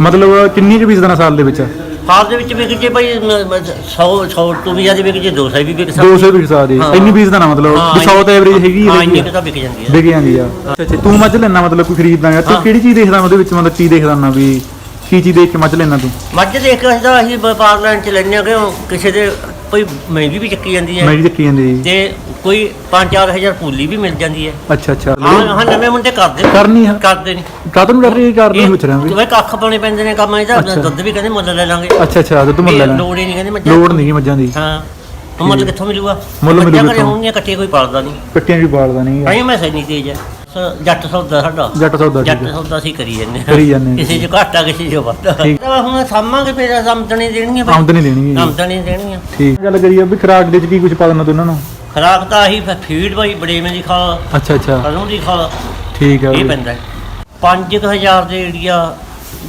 ਮਤਲਬ ਕਿੰਨੀ ਕੁ ਬੀਜਦਾ ਸਾਲ ਦੇ ਵਿੱਚ? ਸਾਲ ਦੇ ਵਿੱਚ ਵਿਕ ਜੇ ਭਾਈ 100 100 ਤੋਂ ਵੀ ਜ਼ਿਆਦਾ ਵਿਕ ਜੇ 200 ਵੀ ਵਿਕ 200 ਵੀ ਸਕਦੀ। ਹਾਂ। ਇੰਨੀ ਬੀਜਦਾ ਨਾ ਮਤਲਬ? ਹਾਂ, 100 ਤੇ ਐਵਰੇਜ ਹੈਗੀ ਹਾਂ ਇੰਨੀ ਤਾਂ ਵਿਕ ਜਾਂਦੀ ਹੈ ਵਿਕ ਜਾਂਦੀ ਆ। ਅੱਛਾ ਅੱਛਾ ਤੂੰ ਮੱਝ ਲੈਣਾ ਮਤਲਬ ਕੋਈ ਖਰੀਦਦਾ ਹੈ ਤੂੰ ਹਾਂ। ਕਿਹੜੀ ਚੀਜ਼ ਦੇਖਦਾ ਉਹਦੇ ਵਿੱਚ? ਮਤਲਬ ਕੀ ਦੇਖਦਾ ਨਾ ਵੀ ਕੀ ਚੀਜ਼ ਦੇਖ ਕੇ ਮੱਝ ਲੈਣਾ ਤੂੰ? ਮੱਝ ਦੇਖ ਕੇ ਅਸੀਂ ਅਸੀਂ ਵਪਾਰ ਲੈਣ ਚ ਲੈਣੇ ਕਿ ਕਿਸੇ ਦੇ ਕੋਈ ਮਹਿੰਗੀ ਵੀ ਚੱਕੀ ਜਾਂਦੀ ਹੈ। ਜੀ ਚੱਕੀ ਜਾਂਦੀ ਤੇ ਕੋਈ 5-4000 ਪੂਲੀ ਵੀ ਮਿਲ ਜਾਂਦੀ ਹੈ। ਅੱਛਾ ਅੱਛਾ। ਹਾਂ ਹਾਂ ਨਵੇਂ ਮੁੰਡੇ ਕਰਦੇ। ਕਰਨੀ ਆ। ਕਰਦੇ ਨੇ। ਕਾਤੋਂ ਕਰ ਰਹੀ ਹੈ ਕਾਰਨ ਨਹੀਂ ਪੁੱਛ ਰਿਹਾ ਵੀ? ਜਿਵੇਂ ਕੱਖ ਪਾਉਣੇ ਪੈਂਦੇ ਨੇ ਕੰਮ ਇਹਦਾ। ਦੁੱਧ ਵੀ ਕਹਿੰਦੇ ਮੁੱਲ ਲੈ ਲਾਂਗੇ। ਅੱਛਾ ਅੱਛਾ ਦੁੱਧ ਮੁੱਲ ਲੈਣਾ ਲੋੜ ਹੀ ਨਹੀਂ ਕਹਿੰਦੇ ਮੱਝਾਂ ਲੋੜ ਨਹੀਂ ਮੱਝਾਂ ਦੀ। ਹਾਂ ਉਹ ਮੁੱਲ ਕਿੱਥੋਂ ਮਿਲੂਗਾ? ਮੁੱਲ ਮਿਲੂ ਮੱਝਾਂ ਘਰੇ ਕਿੱਥੋਂ? ਹੋਣਗੀਆਂ ਇਕੱਠੇ ਕੋਈ ਪਾਲਦਾ ਨਹੀਂ। ਕੱਟੀਆਂ ਵੀ ਪਾਲਦਾ ਨਹੀਂ ਤਾਂ ਮੈਂ ਸੈਨੀ ਤੇਜ ਹੈ ਸ- ਜੱਟ ਸੌਦਾ ਸਾਡਾ। ਜੱਟ ਸੌਦਾ ਜੱਟ ਸੌਦਾ ਅਸੀਂ ਕਰੀ ਜਾਂਦੇ। ਕਰੀ ਜਾਂਦੇ। ਕਿਸੇ ਚ ਘਾਟਾ ਕਿਸੇ ਚ ਵਾਧਾ ਠੀਕ। ਤਾਂ ਹੁਣ ਸਾਮਾਂਗੇ ਫਿਰ ਆਮਦਨੀ ਦੇਣੀ ਹੈ ਆਮਦਨੀ ਦੇਣੀ ਹੈ ਆਮਦਨੀ ਦੇਣੀ ਹੈ। ਠੀਕ। ਗੱਲ ਕਰੀਏ ਵੀ ਖਰਾਕ ਦੇ ਵਿੱਚ ਕੀ ਕੁਝ ਪਾ ਦੇਣਾ ਤੂੰ ਇਹਨਾਂ ਨੂੰ? ਖਰਾਕ ਤਾਂ ਆਹੀ ਫੀਡ ਭਾਈ ਬੜੇਵੇਂ ਦੀ ਖਾ। ਅੱਛਾ ਅੱਛਾ। ਕਦੋਂ ਦੀ ਖਾ। ਠੀਕ ਹੈ ਇਹ। ਪੈਂਦਾ 5000 ਦੇ ਏਰੀਆ